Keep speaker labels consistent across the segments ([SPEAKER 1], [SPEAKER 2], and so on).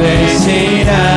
[SPEAKER 1] 네, 대신하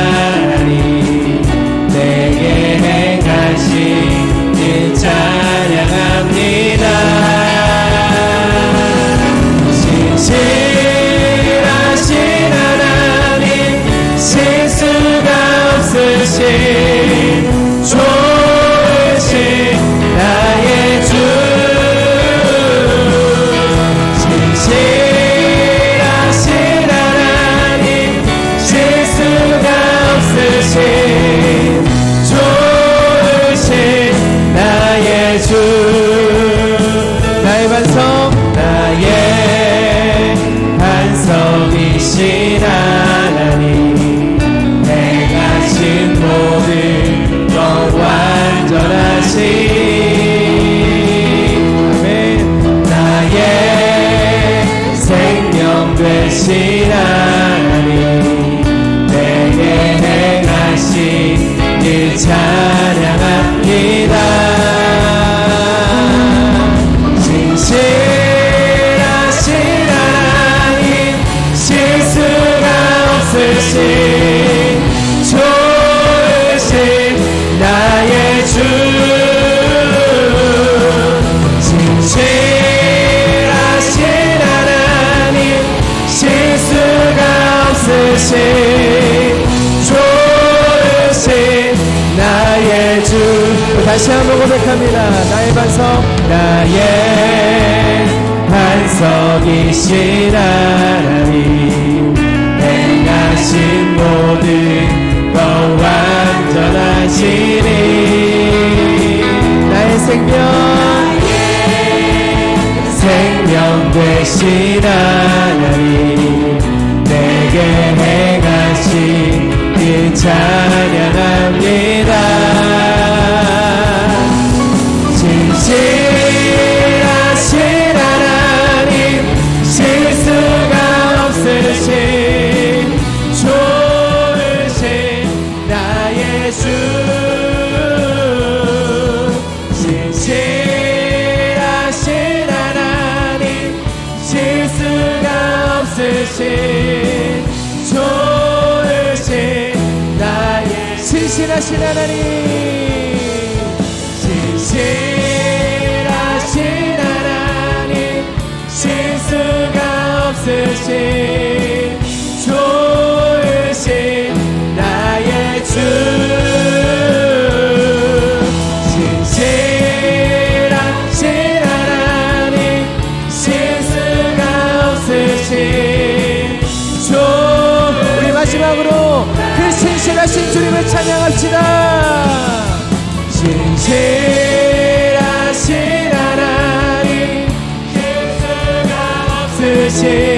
[SPEAKER 1] 대신 하나님 내게 행하신 일 참. 좋으신 나의 주. 다시 한번 고백합니다. 나의 반석 나의 반석이신 하나님. 행하신 모든 것 완전하시니. 나의 생명 생명 되신 하나님. 내게 행하신 그 찬양합니다 なしなに 주님을 찬양합시다. 진실하신 하나님 그 실수가 없으신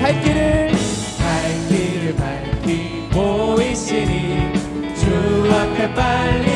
[SPEAKER 1] 갈 길을 갈 길을 밝히고 있으니 주 앞에 빨리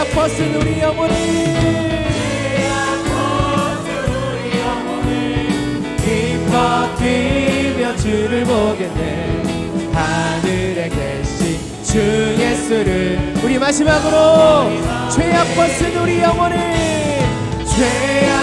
[SPEAKER 1] 아파진 우리 영혼을. 기뻐 뛰며 주를 보겠네. 하늘의 계신 주 예수를.
[SPEAKER 2] 우리 마지막으로 죄 아파진 우리 영혼을.
[SPEAKER 1] 죄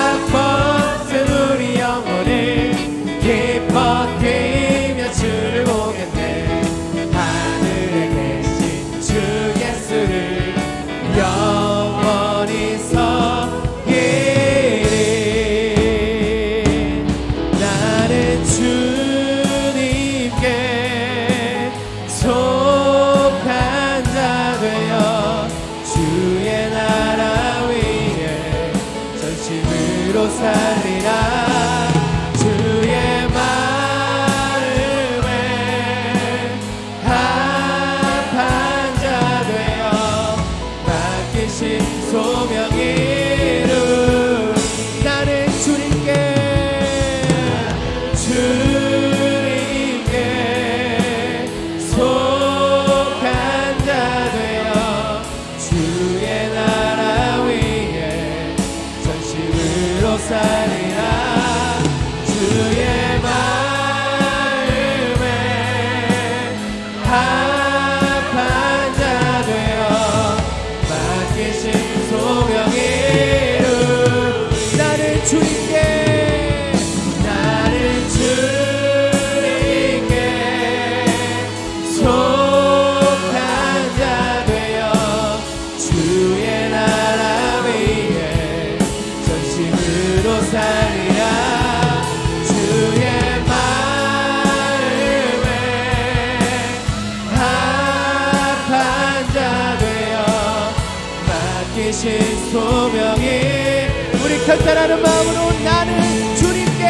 [SPEAKER 2] 절단하는 마음으로 나는 주님께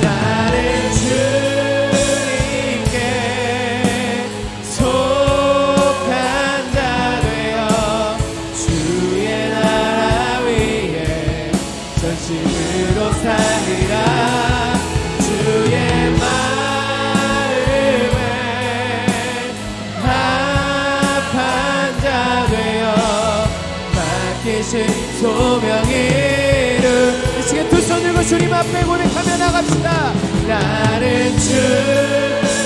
[SPEAKER 1] 나는 주님께 속한 자 되어 주의 나라 위에 전심으로 살리라. 주의 마음에 합한 자 되어 밝히신 소명이
[SPEAKER 2] 시간 두 손으로 주님 앞에 고백하며 나갑시다.
[SPEAKER 1] 나는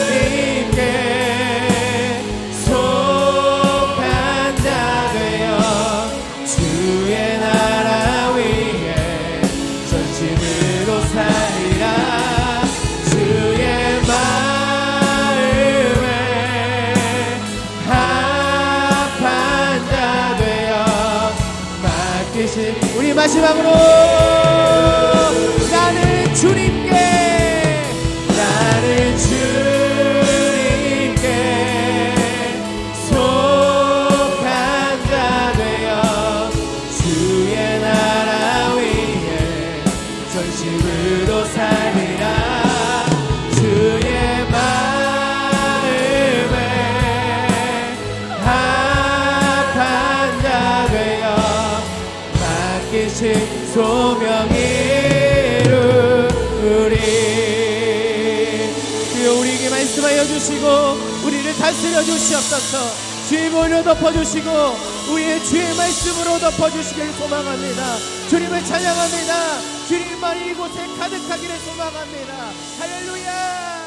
[SPEAKER 1] 주님께
[SPEAKER 2] 우리 마지막으로 나는 주님.
[SPEAKER 1] 부르신 소명이 이루리
[SPEAKER 2] 주여 우리에게 말씀하여 주시고 우리를 다스려 주시옵소서. 주의 보혈로 덮어주시고 우리의 주의 말씀으로 덮어주시길 소망합니다. 주님을 찬양합니다. 주님만이 이곳에 가득하기를 소망합니다. 할렐루야!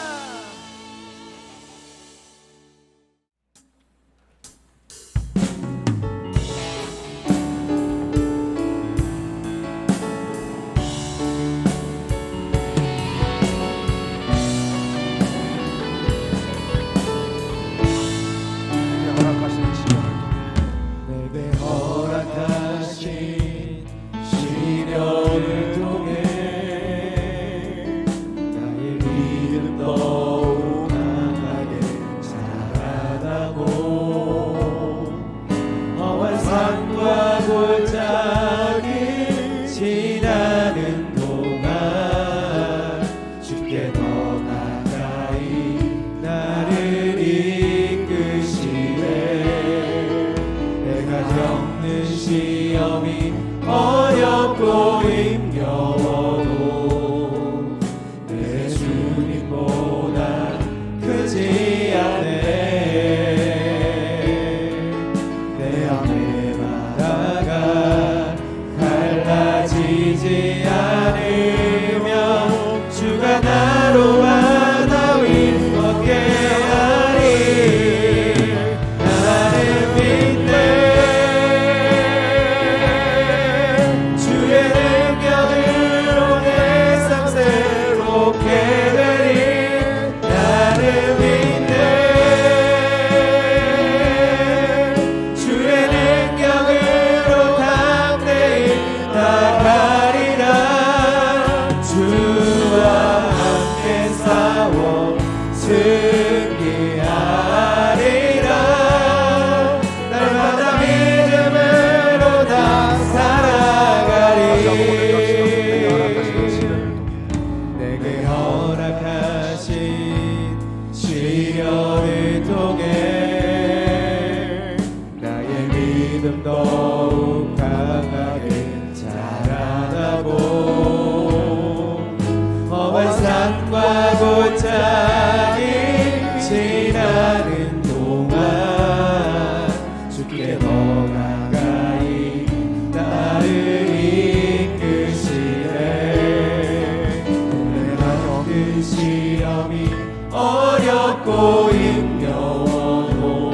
[SPEAKER 1] 어렵고 힘겨워도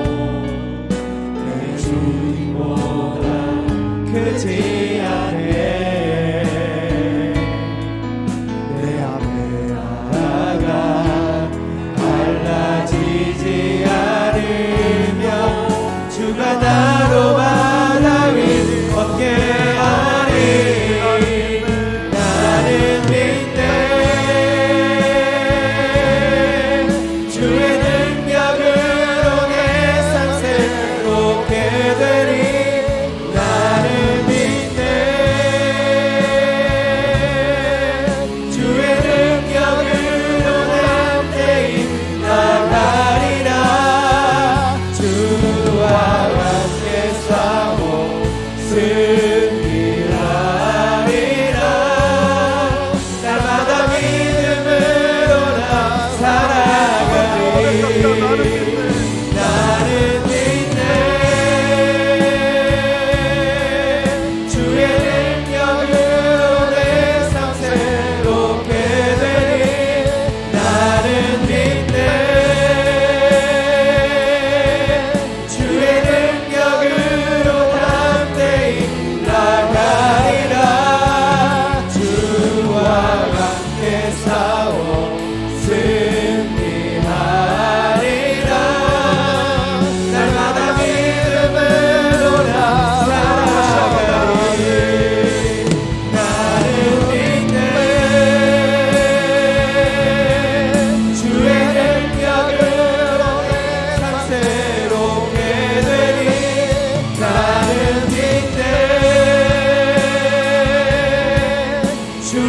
[SPEAKER 1] 내 주님보다 크지 그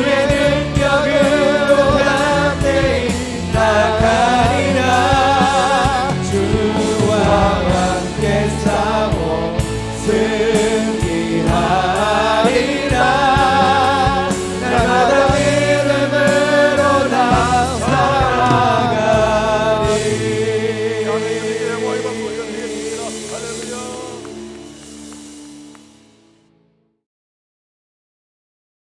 [SPEAKER 1] Amen.